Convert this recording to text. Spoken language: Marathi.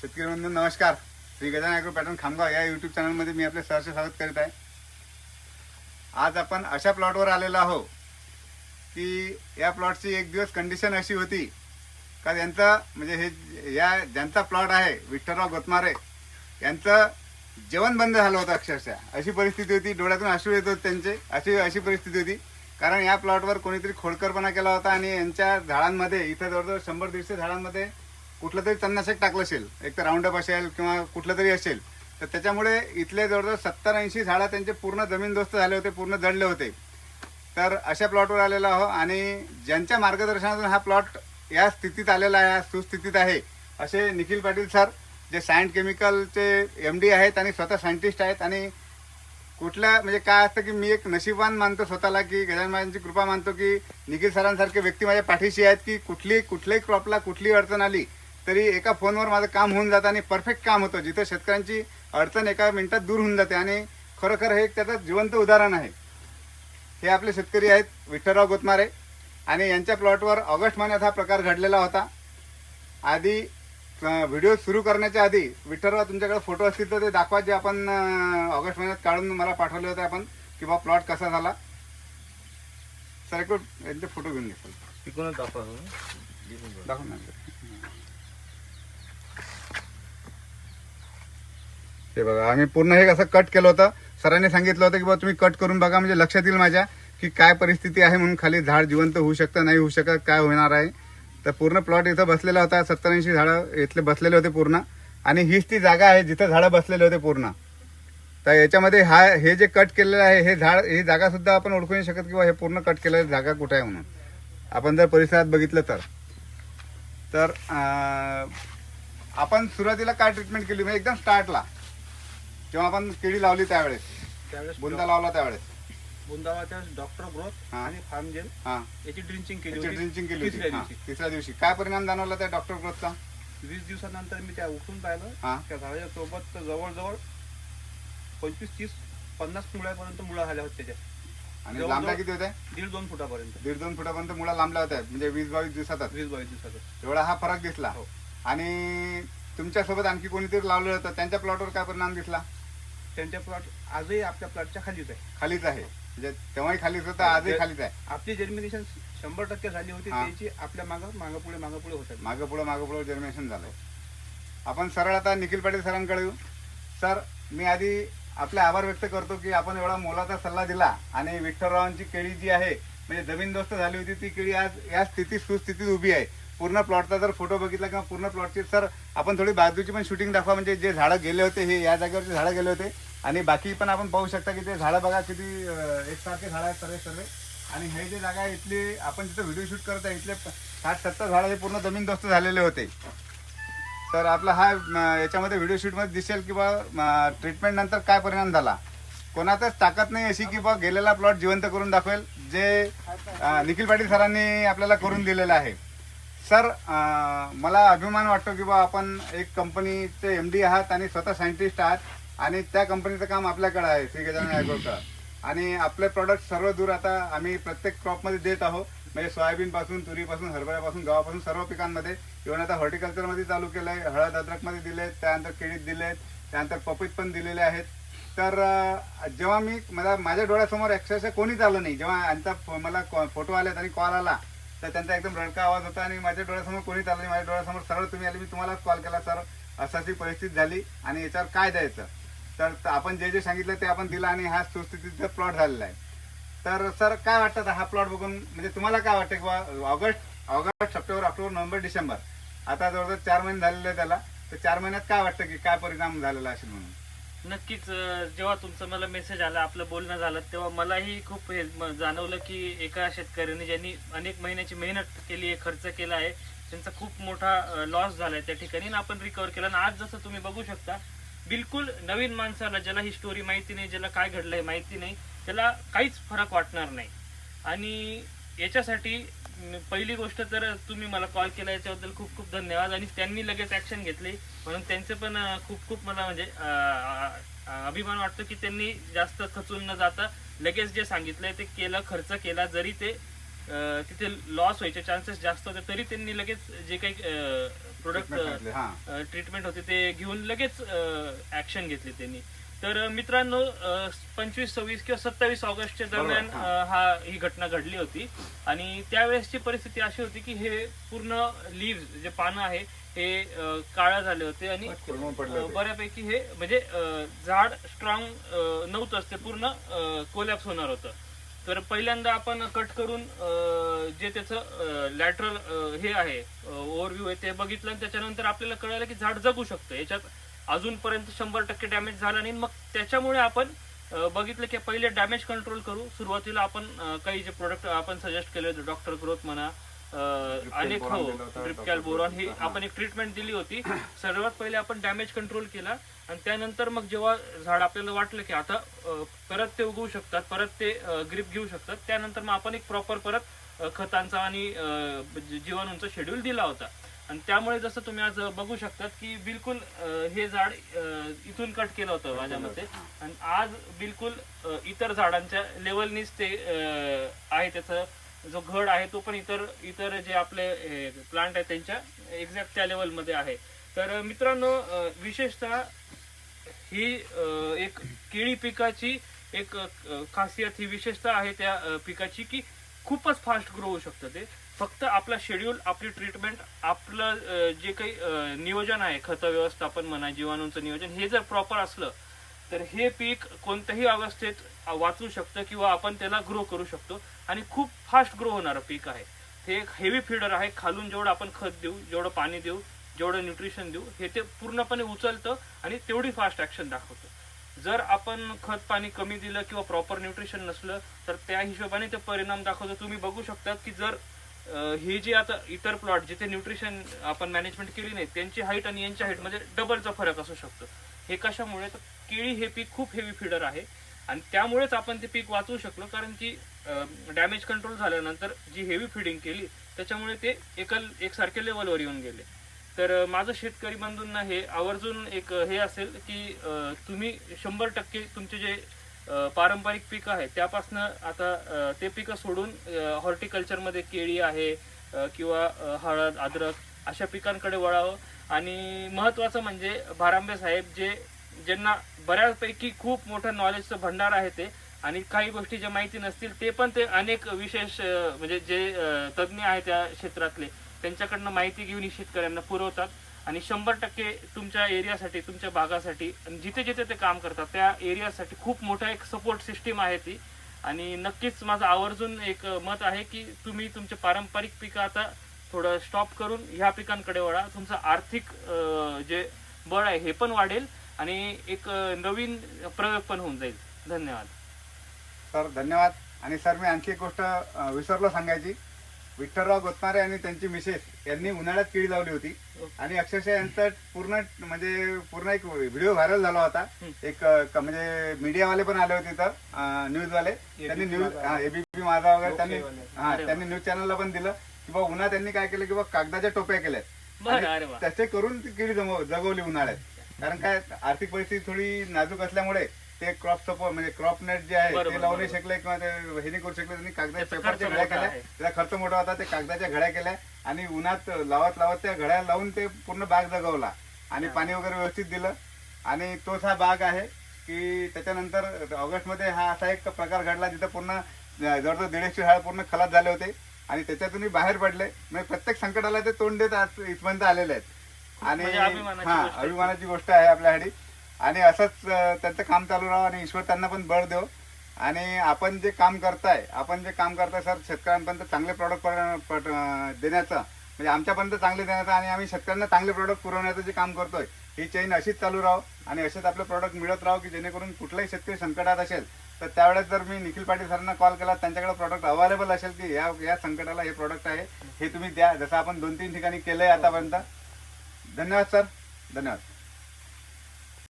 शेतकरी बंधू नमस्कार. श्री गजान ॲग्रो पॅटर्न खामगाव या युट्यूब चॅनलमध्ये मी आपले सहर्ष स्वागत करीत आहे. आज आपण अशा प्लॉटवर आलेलो आहो की या प्लॉटची एक दिवस कंडिशन अशी होती का यांचं म्हणजे हे या ज्यांचा प्लॉट आहे विठ्ठलराव गोतमारे यांचं जेवण बंद झालं होतं अक्षरशः. अशी परिस्थिती होती डोळ्यातून अश्रू येत होते त्यांचे. अशी अशी परिस्थिती होती. कारण या प्लॉटवर कोणीतरी खोडकरपणा केला होता आणि यांच्या झाडांमध्ये इथं जवळजवळ शंभर दीडशे झाडांमध्ये कुठलं तरी तणनाशक टाकलं असेल. एक तर राऊंडअप असेल किंवा कुठलं तरी असेल. तर त्याच्यामुळे इथले जवळजवळ सत्तर ऐंशी झाडं त्यांचे पूर्ण जमीनदोस्त झाले होते पूर्ण जळले होते. तर अशा प्लॉटवर आलेलो आहो आणि ज्यांच्या मार्गदर्शनातून हा प्लॉट या स्थितीत आलेला आहे या सुस्थितीत आहे असे निखिल पाटील सर जे सायंट केमिकलचे एम डी आहेत आणि स्वतः सायंटिस्ट आहेत आणि कुठल्या म्हणजे काय असतं की मी एक नशीबवान मानतो स्वतःला की गजानन महाराजांची कृपा मानतो की निखिल सरांसारखे व्यक्ती माझ्या पाठीशी आहेत की कुठली कुठल्याही क्रॉपला कुठली अडचण आली तरी एका फोनवर माझं काम होऊन जातं आणि परफेक्ट काम होतं. जिथं शेतकऱ्यांची अडचण एका मिनिटात दूर होऊन जाते आणि खरोखर हे एक त्याचं जिवंत उदाहरण आहे. हे आपले शेतकरी आहेत विठ्ठलराव गोतमारे आणि यांच्या प्लॉटवर ऑगस्ट महिन्यात हा प्रकार घडलेला होता. आधी व्हिडिओ सुरू करण्याच्या आधी विठ्ठलराव तुमच्याकडे फोटो असतील तर ते दाखवा जे आपण ऑगस्ट महिन्यात काढून मला पाठवले होते आपण की बा प्लॉट कसा झाला. सर एक यांचे फोटो घेऊन घे तिकडूनच दाखवा. दाखवून हे बघा आम्ही पूर्ण हे असं कट केलं होतं सरांनी सांगितलं होतं की बाबा तुम्ही कट करून बघा म्हणजे लक्षात येईल माझ्या की काय परिस्थिती आहे म्हणून खाली झाड जिवंत होऊ शकतं नाही होऊ शकत काय होणार आहे. तर पूर्ण प्लॉट इथं बसलेला होता सत्तर ऐंशी झाडं इथले बसलेले होते पूर्ण. आणि हीच ती जागा आहे जिथं झाडं बसलेले होते पूर्ण. तर याच्यामध्ये हा हे जे कट केलेलं आहे हे झाड ही जागा सुद्धा आपण ओळखू नाही शकत किंवा हे पूर्ण कट केलेली जागा कुठे आहे म्हणून. आपण जर परिसरात बघितलं तर. तर आपण सुरुवातीला काय ट्रीटमेंट केली? म्हणजे एकदम स्टार्टला जेव्हा आपण केळी लावली त्यावेळेस त्यावेळेस बुंदा लावला त्यावेळेस. बुंदावाच्या डॉक्टर ग्रोथ हा. आणि फार्म जेल हा. याची ड्रिंचिंग केली त्याची होती. ड्रिंचिंग केली होती. तिसऱ्या हा, दिवशी. तिसऱ्या दिवशी. काय परिणाम जाणवला त्या डॉक्टर ग्रोथचा? वीस दिवसानंतर मी त्या उठून पाहिलं. हा. त्या झाडाच्या सोबत जवळजवळ पंचवीस तीस पन्नास मुळ्यापर्यंत मुळा झाल्या होत्या त्याच्या आणि जवळ- लांबल्या किती होत्या? दीड दोन फुटापर्यंत. दीड दोन फुटापर्यंत मुळा लांबल्या होत्या. म्हणजे वीस बावीस दिवसातच. वीस बावीस दिवसात एवढा हा फरक दिसला. हो. आणि तुमच्यासोबत आणखी कोणीतरी लावलं होतं? त्यांच्या प्लॉटवर काय परिणाम दिसला? त्यांच्या प्लॉट आजही आपल्या प्लॉटच्या खालीच आहे. खालीच आहे. म्हणजे तेव्हाही खालीच होतं आजही खालीच आहे. आपली जर्मिनेशन शंभर टक्के झाली होती हा. त्याची आपल्या मागं मागं पुढे मागं पुढे होतात मागं पुढं मागं पुढं जर्मिनेशन झालंय. आपण सरळ आता निखिल पाटील सरांकडे येऊ. सर मी आधी आपले आभार व्यक्त करतो की आपण एवढा मोलाचा सल्ला दिला आणि विठ्ठलरावांची केळी जी आहे म्हणजे जमीनदोस्त झाली होती ती केळी आज या स्थितीत सुस्थितीत उभी आहे. पूर्ण प्लॉटचा जर फोटो बघितला किंवा पूर्ण प्लॉटची सर आपण थोडी बाजूची पण शूटिंग दाखवा. म्हणजे जे झाडं गेले होते हे या जागेवरचे झाडं गेले होते. आणि बाकी पण आपण पाहू शकता की ते झाडं बघा किती एकसारखे झाडं आहेत सर्व सर्व. आणि हे जे जागा आहे इथली आपण जिथं व्हिडिओ शूट करत आहे इथले साठ सत्तर झाडं हे पूर्ण जमीनदोस्त झालेले होते. तर आपला हा याच्यामध्ये व्हिडिओ शूटमध्ये दिसेल की बा ट्रीटमेंट नंतर काय परिणाम झाला. कोणातच ताकद नाही अशी की बा गेलेला प्लॉट जिवंत करून दाखवेल जे निखिल पाटील सरांनी आपल्याला करून दिलेलं आहे. सर मला अभिमान वाटतो की बा आपण एक कंपनीचे एम डी आहात आणि स्वतः सायंटिस्ट आहात आणि त्या कंपनीचं काम आपल्याकडे आहे श्री गजानन ॲग्रोचं आणि आपले प्रॉडक्ट सर्व दूर आता आम्ही प्रत्येक क्रॉपमध्ये देत आहोत. म्हणजे सोयाबीनपासून तुरीपासून हरभऱ्यापासून गव्हापासून सर्व पिकांमध्ये. इव्हन आता हॉर्टिकल्चरमध्ये चालू केलं आहे हळद अद्रकमध्ये दिले त्यानंतर केळीत दिले त्यानंतर पपईत पण दिलेले आहेत. तर जेव्हा मी मला माझ्या डोळ्यासमोर अक्षरशः कोणीच आलं नाही. जेव्हा यांचा मला मला फोटो आले आणि कॉल आला तर त्यांचा एकदम रडका आवाज होता आणि माझ्या डोळ्यासमोर कोणीच आलं नाही. माझ्या डोळ्यासमोर सरळ तुम्ही आले मी तुम्हालाच कॉल केला सर. अशी परिस्थिती झाली आणि याच्यावर काय द्यायचं तर आपण जे जे सांगितलं ते आपण दिलं आणि हा सुस्थितीचा प्लॉट झालेला आहे. तर सर काय वाटतं हा प्लॉट बघून? म्हणजे तुम्हाला काय वाटतं की August August September October November December? आता जवळजवळ चार महिने झालेले त्याला. तर चार महिन्यात काय वाटतं की काय परिणाम झालेला असेल म्हणून? नक्कीच जेव्हा तुमचा मला मेसेज आला आपलं बोलणं झालं तेव्हा मलाही खूप हे जाणवलं की एका शेतकऱ्याने ज्यांनी अनेक महिन्याची मेहनत केली आहे खर्च केला आहे त्यांचा खूप मोठा लॉस झाला आहे त्या ठिकाणी आपण रिकवर केला. आणि आज जसं तुम्ही बघू शकता बिलकुल नवीन माणसाला ज्याला ही स्टोरी माहिती नाही ज्याला काय घडलंय माहिती नाही त्याला काहीच फरक वाटणार नाही. आणि याच्यासाठी पहिली गोष्ट तर तुम्ही मला कॉल केला याच्याबद्दल खूप खूप धन्यवाद. आणि त्यांनी लगेच ऍक्शन घेतली. म्हणून त्यांचे पण खूप खूप मला म्हणजे अभिमान वाटतो की त्यांनी जास्त खचून न जाता लगेच जे सांगितलंय ते केलं खर्च केला. जरी ते तिथे लॉस व्हायचे चान्सेस जास्त होते तरी त्यांनी लगेच जे काही प्रोडक्ट ट्रीटमेंट होती ते घेऊन लगेच ऍक्शन घेतली त्यांनी. तर मित्रांनो पंचवीस सव्वीस किंवा सत्तावीस ऑगस्टच्या दरम्यान हा. ही घटना घडली होती. आणि त्यावेळेसची परिस्थिती अशी होती की हे पूर्ण लिव्ह जे पानं आहे हे काळं झाले होते आणि. बऱ्यापैकी हे म्हणजे झाड स्ट्रॉंग नव्हतंच. ते पूर्ण कोलॅप्स होणार होतं. तर पहिल्यांदा आपण कट करून जे त्याचं लॅटरल हे आहे ओव्हरव्ह्यू आहे ते बघितलं आणि त्याच्यानंतर आपल्याला कळालं की झाड जगू शकतं. याच्यात अजूनपर्यंत शंभर टक्के डॅमेज झाला नाही मग त्याच्यामुळे आपण बघितलं की पहिले डॅमेज कंट्रोल करू सुरुवातीला आपण काही जे प्रोडक्ट आपण सजेस्ट केले होते डॉक्टर ग्रोथ म्हणा अनेक हो Dr. बोरॉन ही. आपण एक ट्रीटमेंट दिली होती सर्वात पहिले आपण डॅमेज कंट्रोल केला आणि त्यानंतर मग जेव्हा झाड आपल्याला वाटलं की आता परत ते उगवू शकतात परत ते ग्रीप घेऊ शकतात त्यानंतर मग आपण एक प्रॉपर परत खतांचा आणि अ, जी- जीवाणूंचा शेड्यूल दिला होता आणि त्यामुळे जसं तुम्ही आज बघू शकतात की बिलकुल हे झाड इथून कट केलं होतं माझ्या मते आणि आज बिलकुल इतर झाडांच्या लेवलनीच ते आहे त्याचं जो घड आहे तो पण इतर इतर जे आपले प्लांट आहेत त्यांच्या एक्झॅक्ट त्या लेवलमध्ये आहे. तर मित्रांनो विशेषतः ही एक केळी पिकाची एक खासियत ही विशेषता आहे त्या पिकाची की खूपच फास्ट ग्रो होऊ शकतं ते. फक्त आपला शेड्यूल आपली ट्रीटमेंट आपलं जे काही नियोजन आहे खत व्यवस्थापन म्हणा जीवाणूंचं नियोजन हे जर प्रॉपर असलं तर हे पीक कोणत्याही अवस्थेत वाचू शकतं किंवा आपण त्याला ग्रो करू शकतो. आणि खूप फास्ट ग्रो होणारं पीक आहे. हे एक हेवी फीडर आहे. खालून जेवढं आपण खत देऊ जेवढं पाणी देऊ जेवढं न्यूट्रिशन देऊ हे ते पूर्णपणे उचलतं आणि तेवढी फास्ट ऍक्शन दाखवतं. जर आपण खत पाणी कमी दिलं किंवा प्रॉपर न्यूट्रिशन नसलं तर त्या हिशोबाने ते परिणाम दाखवतो. तुम्ही बघू शकता की जर हे जे आता इतर प्लॉट जिथे न्यूट्रिशन आपण मॅनेजमेंट केली नाही त्यांची हाईट आणि यांच्या हाईट म्हणजे डबलचा फरक असू शकतो. हे कशामुळे? तर केळी हे पीक खूप हेवी फिडर आहे आणि त्यामुळेच आपण ते पीक वाचवू शकलो कारण की डॅमेज कंट्रोल झाल्यानंतर जी हेवी फिडिंग केली त्याच्यामुळे ते एकल एकसारख्या लेवलवर येऊन गेले. तर माझं शेतकरी बंधूंना हे आवर्जून एक हे असेल की तुम्ही शंभर टक्के तुमचे जे पारंपरिक पिकं आहे त्यापासनं आता ते पिकं सोडून हॉर्टिकल्चरमध्ये केळी आहे किंवा हळद अद्रक अशा पिकांकडे वळावं. आणि महत्त्वाचं म्हणजे भारांबे साहेब जे ज्यांना बऱ्यापैकी खूप मोठं नॉलेजचं भंडार आहे ते आणि काही गोष्टी ज्या माहिती नसतील ते पण ते अनेक विशेष म्हणजे जे तज्ज्ञ आहे त्या क्षेत्रातले त्यांच्याकडनं माहिती घेऊन ही शेतकऱ्यांना पुरवतात. आणि शंभर टक्के तुमच्या एरियासाठी तुमच्या भागासाठी जिथे जिथे ते काम करतात त्या एरियासाठी खूप मोठा एक सपोर्ट सिस्टीम आहे ती. आणि नक्कीच माझं आवर्जून एक मत आहे की तुम्ही तुमचे पारंपरिक पिकं आता थोडं स्टॉप करून ह्या पिकांकडे वळा. तुमचं आर्थिक जे बळ आहे हे पण वाढेल आणि एक नवीन प्रयोग पण होऊन जाईल. धन्यवाद. सर धन्यवाद. आणि सर मी आणखी एक गोष्ट विसरलो सांगायची. विठ्ठलराव गोतमारे आणि त्यांची मिसेस यांनी उन्हाळ्यात केळी लावली होती. आणि अक्षरशः यांचा पूर्ण म्हणजे पूर्ण एक व्हिडिओ व्हायरल झाला होता. एक म्हणजे मीडियावाले पण आले होते इथं न्यूजवाले. त्यांनी न्यूज एबीपी माझा वगैरे त्यांनी हा. त्यांनी न्यूज चॅनलला पण दिलं की बा उन्हात त्यांनी काय केलं की बा कागदाच्या टोप्या केल्यात. तसे करून केळी जमव- जगवली उन्हाळ्यात. कारण काय आर्थिक परिस्थिती थोडी नाजूक असल्यामुळे ते क्रॉप सपोर्ट म्हणजे क्रॉप नेट जे आहे ते लावू नाही. शकले किंवा ते हे नाही करू शकले त्यांनी कागदाच्या पेपरच्या घड्या केल्या. त्याचा खर्च मोठा होता ते कागदाच्या घड्या केल्या आणि उन्हात लावत लावत त्या घड्या लावून ते पूर्ण बाग जगवला आणि पाणी वगैरे व्यवस्थित दिलं आणि तोच हा बाग आहे की त्याच्यानंतर ऑगस्टमध्ये हा असा एक प्रकार घडला जिथं पूर्ण जवळजवळ दीडशे झाड पूर्ण खलास झाले होते आणि त्याच्यातूनही बाहेर पडले म्हणजे प्रत्येक संकटाला ते तोंड देत आज इथपर्यंत आलेले आहेत आणि म्हणजे हा. अभिमानाची गोष्ट आहे आपल्यासाठी आणि असंच त्यांचं काम चालू राहावं आणि ईश्वर त्यांना पण बळ देव. आणि आपण जे काम करताय आपण जे काम करताय सर शेतकऱ्यांपर्यंत चांगले प्रॉडक्ट देण्याचं म्हणजे आमच्यापर्यंत चांगले देण्याचं आणि आम्ही शेतकऱ्यांना चांगले प्रॉडक्ट पुरवण्याचं जे काम करतोय ही चेन अशीच चालू राहो आणि असेच आपले प्रॉडक्ट मिळत राहो की जेणेकरून कुठलाही शेतकरी संकटात असेल तर त्यावेळेस जर मी निखिल पाटील सरांना कॉल केला त्यांच्याकडे प्रॉडक्ट अवेलेबल असेल की या या संकटाला हे प्रॉडक्ट आहे हे तुम्ही द्या. जसं आपण दोन तीन ठिकाणी केलंय आतापर्यंत. धन्यवाद सर. धन्यवाद.